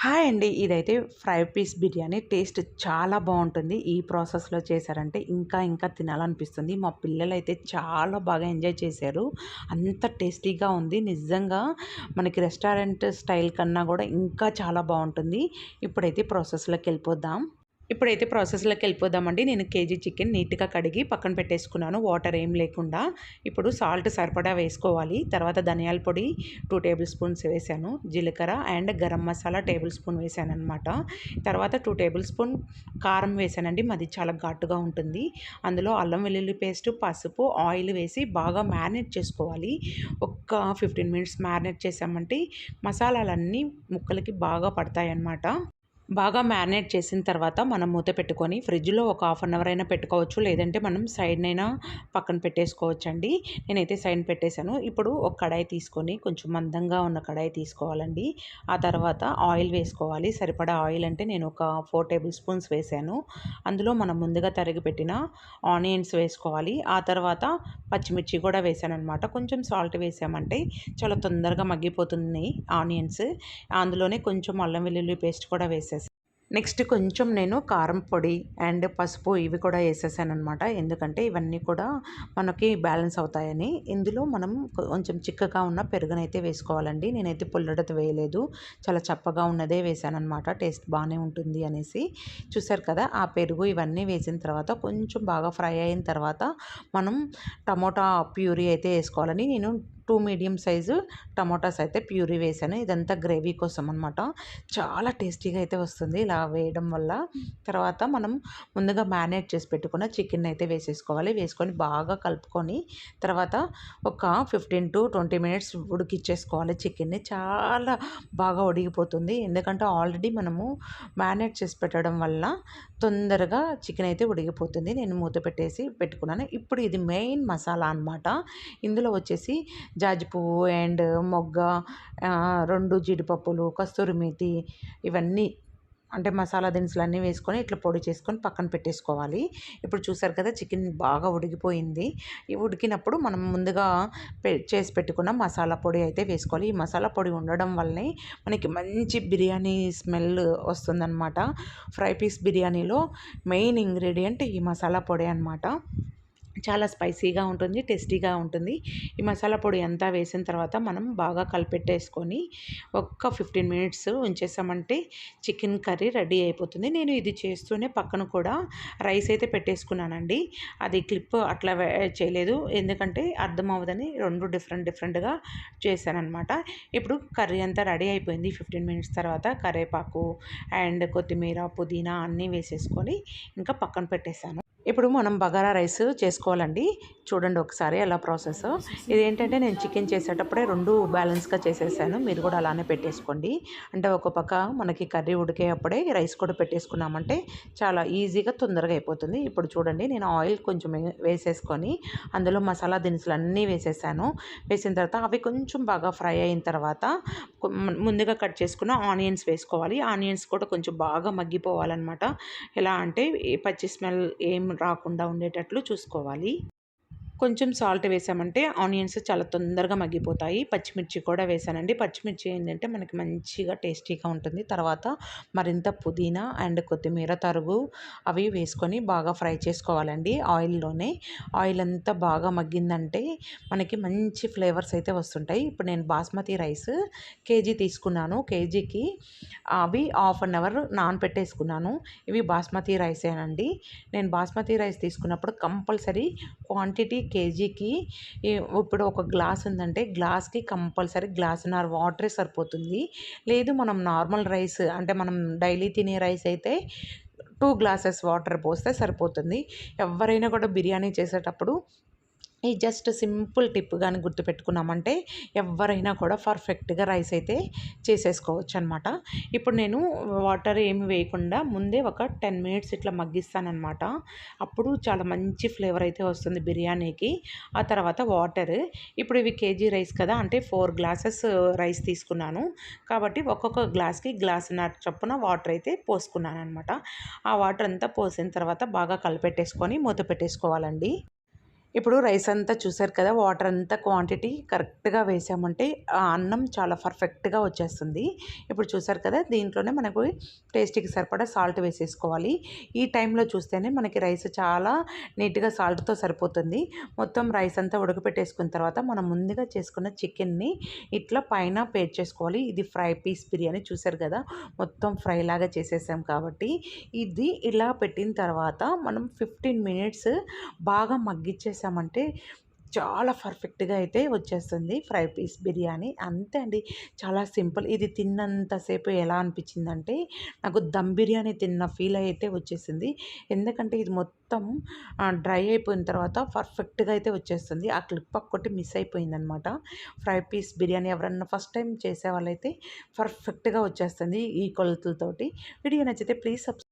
Hi అండి. ఇదైతే fry piece biryani. Taste చాలా బాగుంటుంది. ఈ ప్రాసెస్లో చేశారంటే ఇంకా ఇంకా తినాలనిపిస్తుంది. మా పిల్లలు అయితే చాలా బాగా ఎంజాయ్ చేశారు. అంత టేస్టీగా ఉంది. నిజంగా మనకి రెస్టారెంట్ స్టైల్ కన్నా కూడా ఇంకా చాలా బాగుంటుంది. ఇప్పుడైతే ప్రాసెస్లోకి వెళ్ళిపోదాం. ఇప్పుడైతే ప్రాసెస్లోకి వెళ్ళిపోదామండి. నేను కేజీ చికెన్ నీట్గా కడిగి పక్కన పెట్టేసుకున్నాను. వాటర్ ఏం లేకుండా ఇప్పుడు సాల్ట్ సరిపడా వేసుకోవాలి. తర్వాత ధనియాల పొడి టూ టేబుల్ స్పూన్స్ వేసాను. జీలకర్ర and garam masala table spoon వేసాను అనమాట తర్వాత టూ టేబుల్ స్పూన్ కారం వేసానండి. మాది చాలా ఘాటుగా ఉంటుంది. అందులో అల్లం వెల్లుల్లి పేస్ట్ పసుపు ఆయిల్ వేసి బాగా మ్యారినేట్ చేసుకోవాలి. ఒక్క ఫిఫ్టీన్ మినిట్స్ మ్యారినేట్ చేసామంటే మసాలాలన్నీ ముక్కలకి బాగా పడతాయి అన్నమాట బాగా మ్యారినేట్ చేసిన తర్వాత మనం మూత పెట్టుకొని ఫ్రిడ్జ్లో ఒక హాఫ్ అన్ అవర్ అయినా పెట్టుకోవచ్చు. లేదంటే మనం సైడ్నైనా పక్కన పెట్టేసుకోవచ్చు అండి నేనైతే సైడ్ పెట్టేశాను. ఇప్పుడు ఒక కడాయి తీసుకొని కొంచెం మందంగా ఉన్న కడాయి తీసుకోవాలండి. ఆ తర్వాత ఆయిల్ వేసుకోవాలి. సరిపడా ఆయిల్ అంటే నేను ఒక ఫోర్ టేబుల్ స్పూన్స్ వేసాను అందులో మనం ముందుగా తరిగి పెట్టిన ఆనియన్స్ వేసుకోవాలి. ఆ తర్వాత పచ్చిమిర్చి కూడా వేసాను అనమాట కొంచెం సాల్ట్ వేసామంటే చాలా తొందరగా మగ్గిపోతుంది ఆనియన్స్. అందులోనే కొంచెం అల్లం వెల్లుల్లి పేస్ట్ కూడా వేసేసాను. నెక్స్ట్ కొంచెం నేను కారం పొడి అండ్ పసుపు ఇవి కూడా వేసేసాను అనమాట ఎందుకంటే ఇవన్నీ కూడా మనకి బ్యాలెన్స్ అవుతాయని. ఇందులో మనం కొంచెం చిక్కగా ఉన్న పెరుగునైతే వేసుకోవాలండి. నేనైతే పుల్లడత వేయలేదు. చాలా చప్పగా ఉన్నదే వేసాను అనమాట టేస్ట్ బాగానే ఉంటుంది అనేసి. చూసారు కదా ఆ పెరుగు ఇవన్నీ వేసిన తర్వాత కొంచెం బాగా ఫ్రై అయిన తర్వాత మనం టమోటా ప్యూరీ అయితే వేసుకోవాలని నేను టూ మీడియం సైజు టమోటాస్ అయితే ప్యూరీ వేసాను. ఇదంతా గ్రేవీ కోసం అనమాట చాలా టేస్టీగా అయితే వస్తుంది ఇలా వేయడం వల్ల. తర్వాత మనం ముందుగా మ్యారినేట్ చేసి పెట్టుకున్న చికెన్ అయితే వేసేసుకోవాలి. వేసుకొని బాగా కలుపుకొని తర్వాత ఒక ఫిఫ్టీన్ టు ట్వంటీ మినిట్స్ ఉడికిచ్చేసుకోవాలి చికెన్ని. చాలా బాగా ఉడికిపోతుంది. ఎందుకంటే ఆల్రెడీ మనము మ్యారినేట్ చేసి పెట్టడం వల్ల తొందరగా చికెన్ అయితే ఉడికిపోతుంది. నేను మూత పెట్టేసి పెట్టుకున్నాను. ఇప్పుడు ఇది మెయిన్ మసాలా అనమాట ఇందులో వచ్చేసి జాజి పువ్వు అండ్ మొగ్గ రెండు జీడిపప్పులు కస్తూరి మేతి ఇవన్నీ అంటే మసాలా దినుసులు అన్నీ వేసుకొని ఇట్లా పొడి చేసుకొని పక్కన పెట్టేసుకోవాలి. ఇప్పుడు చూసారు కదా చికెన్ బాగా ఉడికిపోయింది. ఈ ఉడికినప్పుడు మనం ముందుగా చేసి పెట్టుకున్న మసాలా పొడి అయితే వేసుకోవాలి. ఈ మసాలా పొడి ఉండడం వల్లనే మనకి మంచి బిర్యానీ స్మెల్ వస్తుందన్నమాట. ఫ్రై పీస్ బిర్యానీలో మెయిన్ ఇంగ్రీడియంట్ ఈ మసాలా పొడి అనమాట చాలా స్పైసీగా ఉంటుంది టేస్టీగా ఉంటుంది. ఈ మసాలా పొడి అంతా వేసిన తర్వాత మనం బాగా కలిపెట్టేసుకొని ఒక్క ఫిఫ్టీన్ మినిట్స్ ఉంచేసామంటే చికెన్ కర్రీ రెడీ అయిపోతుంది. నేను ఇది చేస్తూనే పక్కన కూడా రైస్ అయితే పెట్టేసుకున్నానండి. అది క్లిప్ అట్లా చేయలేదు. ఎందుకంటే అర్థం అవ్వదని రెండు డిఫరెంట్ డిఫరెంట్గా చేశానమాట ఇప్పుడు కర్రీ అంతా రెడీ అయిపోయింది. ఫిఫ్టీన్ మినిట్స్ తర్వాత కరేపాకు అండ్ కొత్తిమీర పుదీనా అన్నీ వేసేసుకొని ఇంకా పక్కన పెట్టేశాను. ఇప్పుడు మనం బగారా రైస్ చేసుకోవాలండి. చూడండి ఒకసారి ఎలా ప్రాసెస్. ఇదేంటంటే నేను చికెన్ చేసేటప్పుడే రెండు బ్యాలెన్స్గా చేసేసాను. మీరు కూడా అలానే పెట్టేసుకోండి. అంటే ఒక పక్క మనకి కర్రీ ఉడికేటప్పుడే రైస్ కూడా పెట్టేసుకున్నామంటే చాలా ఈజీగా తొందరగా అయిపోతుంది. ఇప్పుడు చూడండి నేను ఆయిల్ కొంచెం వేసేసుకొని అందులో మసాలా దినుసులు అన్నీ వేసేసాను. వేసిన తర్వాత అవి కొంచెం బాగా ఫ్రై అయిన తర్వాత ముందుగా కట్ చేసుకున్న ఆనియన్స్ వేసుకోవాలి. ఆనియన్స్ కూడా కొంచెం బాగా మగ్గిపోవాలన్నమాట. ఎలా అంటే పచ్చి స్మెల్ ఏం రాకుండా ఉండేటట్లు చూసుకోవాలి. కొంచెం సాల్ట్ వేసామంటే ఆనియన్స్ చాలా తొందరగా మగ్గిపోతాయి. పచ్చిమిర్చి కూడా వేసానండి. పచ్చిమిర్చి ఏంటంటే మనకి మంచిగా టేస్టీగా ఉంటుంది. తర్వాత మరింత పుదీనా అండ్ కొత్తిమీర తరుగు అవి వేసుకొని బాగా ఫ్రై చేసుకోవాలండి ఆయిల్లోనే. ఆయిల్ అంతా బాగా మగ్గిందంటే మనకి మంచి ఫ్లేవర్స్ అయితే వస్తుంటాయి. ఇప్పుడు నేను బాస్మతి రైస్ కేజీ తీసుకున్నాను. కేజీకి అవి హాఫ్ అన్ అవర్ నానపెట్టేసుకున్నాను. ఇవి బాస్మతి రైసేనండి. నేను బాస్మతి రైస్ తీసుకున్నప్పుడు కంపల్సరీ క్వాంటిటీ కేజీకి ఇప్పుడు ఒక గ్లాస్ ఉందంటే గ్లాస్కి కంపల్సరీ గ్లాసున్నర వాటరే సరిపోతుంది. లేదు మనం నార్మల్ రైస్ అంటే మనం డైలీ తినే రైస్ అయితే టూ గ్లాసెస్ వాటర్ పోస్తే సరిపోతుంది. ఎవరైనా కూడా బిర్యానీ చేసేటప్పుడు ఈ జస్ట్ సింపుల్ టిప్ కానీ గుర్తుపెట్టుకున్నామంటే ఎవరైనా కూడా పర్ఫెక్ట్గా రైస్ అయితే చేసేసుకోవచ్చు అనమాట ఇప్పుడు నేను వాటర్ ఏమి వేయకుండా ముందే ఒక టెన్ మినిట్స్ ఇట్లా మగ్గిస్తానమాట అప్పుడు చాలా మంచి ఫ్లేవర్ అయితే వస్తుంది బిర్యానీకి. ఆ తర్వాత వాటర్. ఇప్పుడు ఇవి కేజీ రైస్ కదా అంటే ఫోర్ గ్లాసెస్ రైస్ తీసుకున్నాను. కాబట్టి ఒక్కొక్క గ్లాస్కి గ్లాసున్నర చొప్పున వాటర్ అయితే పోసుకున్నాను అనమాట ఆ వాటర్ అంతా పోసిన తర్వాత బాగా కలిపెట్టేసుకొని మూత పెట్టేసుకోవాలండి. ఇప్పుడు రైస్ అంతా చూసారు కదా వాటర్ అంతా క్వాంటిటీ కరెక్ట్గా వేసామంటే ఆ అన్నం చాలా పర్ఫెక్ట్గా వచ్చేస్తుంది. ఇప్పుడు చూసారు కదా దీంట్లోనే మనకు టేస్టీకి సరిపడా సాల్ట్ వేసేసుకోవాలి. ఈ టైంలో చూస్తేనే మనకి రైస్ చాలా నీట్గా సాల్ట్తో సరిపోతుంది. మొత్తం రైస్ అంతా ఉడకపెట్టేసుకున్న తర్వాత మనం ముందుగా చేసుకున్న చికెన్ని ఇట్లా పైన పేర్ చేసుకోవాలి. ఇది ఫ్రై పీస్ బిర్యానీ చూసారు కదా మొత్తం ఫ్రై లాగా చేసేసాం కాబట్టి. ఇది ఇలా పెట్టిన తర్వాత మనం ఫిఫ్టీన్ మినిట్స్ బాగా చేసామంటే చాలా పర్ఫెక్ట్గా అయితే వచ్చేస్తుంది ఫ్రై పీస్ బిర్యానీ. అంతే అండి. చాలా సింపుల్. ఇది తిన్నంతసేపు ఎలా అనిపించిందంటే నాకు దమ్ బిర్యానీ తిన్న ఫీల్ అయితే వచ్చేసింది. ఎందుకంటే ఇది మొత్తం డ్రై అయిపోయిన తర్వాత పర్ఫెక్ట్గా అయితే వచ్చేస్తుంది. ఆ క్లిప్ ఒక్కటి మిస్ అయిపోయిందనమాట. ఫ్రై పీస్ బిర్యానీ ఎవరన్నా ఫస్ట్ టైం చేసే వాళ్ళైతే పర్ఫెక్ట్గా వచ్చేస్తుంది ఈ కొలతలతోటి. వీడియో నచ్చితే ప్లీజ్ సబ్స్క్రైబ్